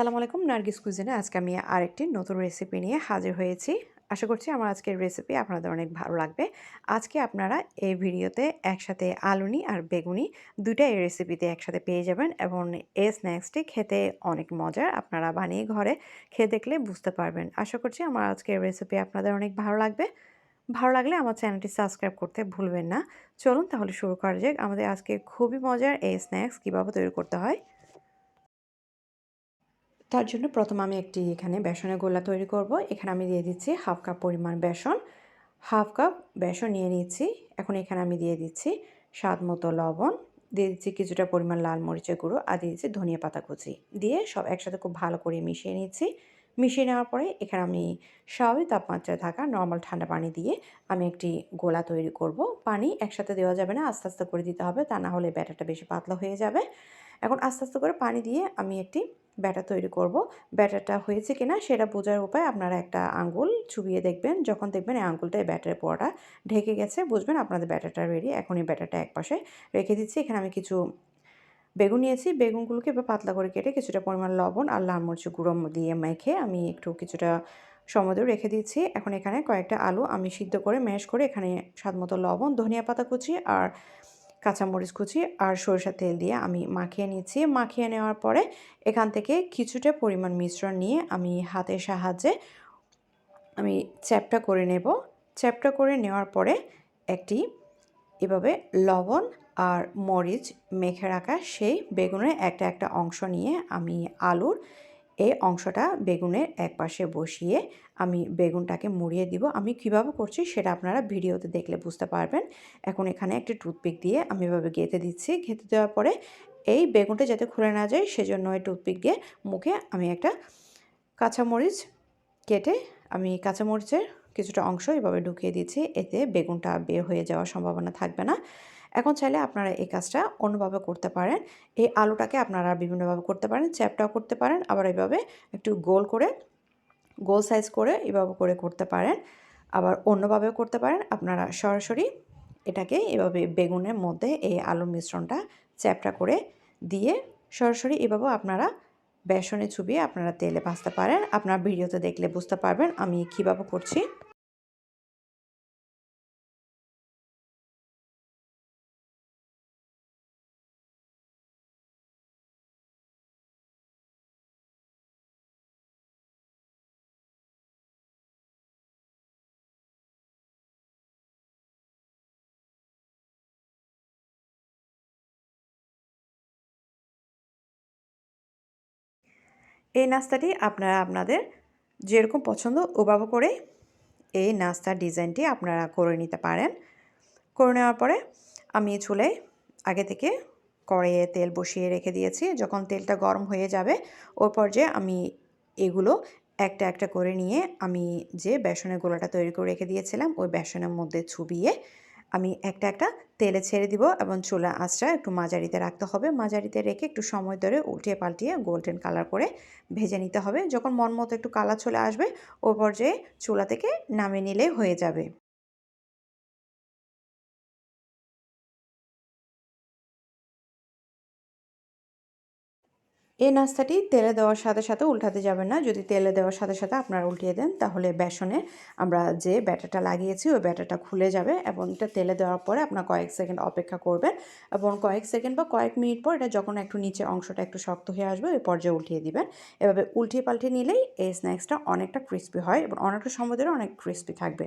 আসসালামু আলাইকুম, নার্গিস কুজিনে আজকে আমি আরেকটি নতুন রেসিপি নিয়ে হাজির হয়েছি। আশা করছি আমার আজকের রেসিপি আপনাদের অনেক ভালো লাগবে। আজকে আপনারা এই ভিডিওতে একসাথে আলুনি আর বেগুনি দুইটা এই রেসিপিতে একসাথে পেয়ে যাবেন এবং এই স্ন্যাক্সটি খেতে অনেক মজার। আপনারা বানিয়ে ঘরে খেয়ে দেখলে বুঝতে পারবেন। আশা করছি আমার আজকের রেসিপি আপনাদের অনেক ভালো লাগবে। ভালো লাগলে আমার চ্যানেলটি সাবস্ক্রাইব করতে ভুলবেন না। চলুন তাহলে শুরু করা যাক। আমাদের আজকে খুবই মজার এই স্ন্যাক্স কীভাবে তৈরি করতে হয়। তার জন্য প্রথম আমি একটি এখানে বেসনের গোলা তৈরি করব। এখানে আমি দিয়ে দিচ্ছি হাফ কাপ পরিমাণ বেসন। হাফ কাপ বেসন নিয়ে নিচ্ছি এখন এখানে আমি দিয়ে দিচ্ছি স্বাদ মতো লবণ। দিয়ে দিচ্ছি কিছুটা পরিমাণ লাল মরিচের গুঁড়ো আর দিয়ে দিচ্ছি ধনিয়া পাতা কুচি। দিয়ে সব একসাথে খুব ভালো করে মিশিয়ে নিচ্ছি। মিশিয়ে নেওয়ার পরে এখানে আমি স্বাভাবিক তাপমাত্রায় থাকা নর্মাল ঠান্ডা পানি দিয়ে আমি একটি গোলা তৈরি করব। পানি একসাথে দেওয়া যাবে না, আস্তে আস্তে করে দিতে হবে, তা না হলে ব্যাটারটা বেশি পাতলা হয়ে যাবে। এখন আস্তে আস্তে করে পানি দিয়ে আমি একটি ব্যাটার তৈরি করব। ব্যাটারটা হয়েছে কিনা সেটা বোঝার উপায় আপনারা একটা আঙ্গুল চুবিয়ে দেখবেন। যখন দেখবেন এই আঙ্গুলটা এই ব্যাটারের পোড়াটা ঢেকে গেছে, বুঝবেন আপনাদের ব্যাটারটা রেডি এখন এই ব্যাটারটা এক পাশে রেখে দিচ্ছি। এখানে আমি কিছু বেগুন নিয়েছি। বেগুনগুলোকে এবার পাতলা করে কেটে কিছুটা পরিমাণ লবণ আর লাল মরিচ গুঁড়ো দিয়ে মেখে আমি একটু কিছুটা সময় রেখে দিচ্ছি। এখন এখানে কয়েকটা আলু আমি সিদ্ধ করে ম্যাশ করে এখানে স্বাদ মতো লবণ, ধনিয়া পাতা কুচি আর কাঁচামরিচ কুচি আর সরিষার তেল দিয়ে আমি মাখিয়ে নিচ্ছি মাখিয়ে নেওয়ার পরে এখান থেকে কিছুটা পরিমাণ মিশ্রণ নিয়ে আমি হাতের সাহায্যে আমি চ্যাপটা করে নেব। চ্যাপটা করে নেওয়ার পরে একটি এভাবে লবণ আর মরিচ মেখে রাখা সেই বেগুনের একটা একটা অংশ নিয়ে আমি আলুর এই অংশটা বেগুনের এক পাশে বসিয়ে আমি বেগুনটাকে মুড়িয়ে দিব। আমি কীভাবে করছি সেটা আপনারা ভিডিওতে দেখলে বুঝতে পারবেন। এখন এখানে একটি টুথপিক দিয়ে আমি এভাবে গেঁথে দিচ্ছি। গেঁথে দেওয়ার পরে এই বেগুনটা যাতে খুলে না যায় সেজন্য এই টুথপিক দিয়ে মুখে আমি একটা কাঁচামরিচ কেটে আমি কাঁচামরিচের কিছুটা অংশ এভাবে ঢুকিয়ে দিচ্ছি। এতে বেগুনটা বের হয়ে যাওয়ার সম্ভাবনা থাকবে না। এখন চাইলে আপনারা এই কাজটা অন্যভাবে করতে পারেন। এই আলুটাকে আপনারা বিভিন্নভাবে করতে পারেন, চ্যাপটাও করতে পারেন, আবার এইভাবে একটু গোল করে, গোল সাইজ করে এভাবে করে করতে পারেন। আবার অন্যভাবেও করতে পারেন। আপনারা সরাসরি এটাকে এভাবে বেগুনের মধ্যে এই আলুর মিশ্রণটা চ্যাপটা করে দিয়ে সরাসরি এভাবে আপনারা বেসনে চুবিয়ে আপনারা তেলে ভাজতে পারেন। আপনার ভিডিওতে দেখলে বুঝতে পারবেন আমি কীভাবে করছি। এই নাস্তাটি আপনারা আপনাদের যেরকম পছন্দ ওভাবে করে এই নাস্তার ডিজাইনটি আপনারা করে নিতে পারেন। করে নেওয়ার পরে আমি চুলে আগে থেকে কড়াইয়ে তেল বসিয়ে রেখে দিয়েছি। যখন তেলটা গরম হয়ে যাবে, ওই পর্যায়ে আমি এগুলো একটা একটা করে নিয়ে আমি যে বেসনের গোলাটা তৈরি করে রেখে দিয়েছিলাম, ওই বেসনের মধ্যে ছুবিয়ে আমি একটা একটা তেলে ছেড়ে দিব এবং চুলা আঁচটা একটু মাঝারিতে রাখতে হবে। মাঝারিতে রেখে একটু সময় ধরে উল্টিয়ে পাল্টিয়ে গোল্ডেন কালার করে ভেজে নিতে হবে। যখন মন মতো একটু কালার চলে আসবে ও পর্যায়ে চুলা থেকে নামিয়ে নিলে হয়ে যাবে। এই নাস্তাটি তেলে দেওয়ার সাথে সাথে উল্টাতে যাবেন না। যদি তেলে দেওয়ার সাথে সাথে আপনারা উল্টিয়ে দেন, তাহলে বেসনে আমরা যে ব্যাটারটা লাগিয়েছি, ওই ব্যাটারটা খুলে যাবে এবং এটা তেলে দেওয়ার পরে আপনার কয়েক সেকেন্ড অপেক্ষা করবেন এবং কয়েক সেকেন্ড বা কয়েক মিনিট পর এটা যখন একটু নিচে অংশটা একটু শক্ত হয়ে আসবে, ওই পর্যায়ে উল্টিয়ে দিবেন। এভাবে উল্টিয়ে পাল্টিয়ে নিলেই এই স্ন্যাক্সটা অনেকটা ক্রিস্পি হয় এবং অনেকটা সময় ধরে অনেক ক্রিস্পি থাকবে।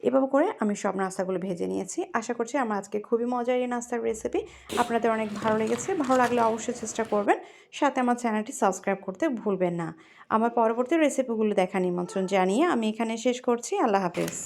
এভাবে করে আমি সব নাস্তাগুলো ভেজে নিয়েছি। আশা করছি আমার আজকে খুবই মজার এই নাস্তার রেসিপি আপনাদের অনেক ভালো লেগেছে। ভালো লাগলে অবশ্যই চেষ্টা করবেন। সাথে আমার চ্যানেলটি সাবস্ক্রাইব করতে ভুলবেন না। আমার পরবর্তী রেসিপিগুলো দেখা নিমন্ত্রণ জানিয়ে আমি এখানে শেষ করছি। আল্লাহ হাফেজ।